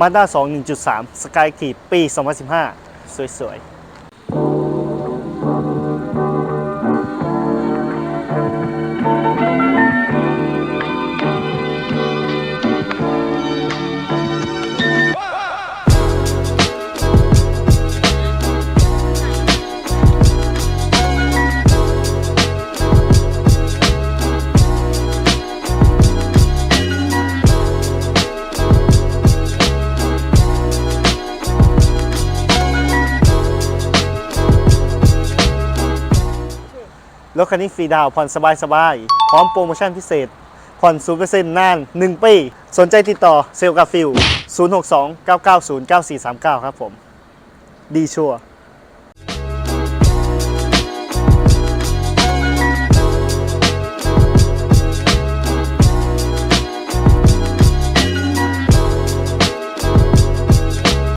Mazda 2 1.3 Sky t i ปี 2015 สวยๆ รถคันนี้ฟรีดาวผ่อนสบายๆพร้อมโปรโมชั่นพิเศษ ผ่อน 0%นนาน 1 ปี สนใจติดต่อเซลล์กาฟิล 062 990 9439 ครับผม ดีชัวร์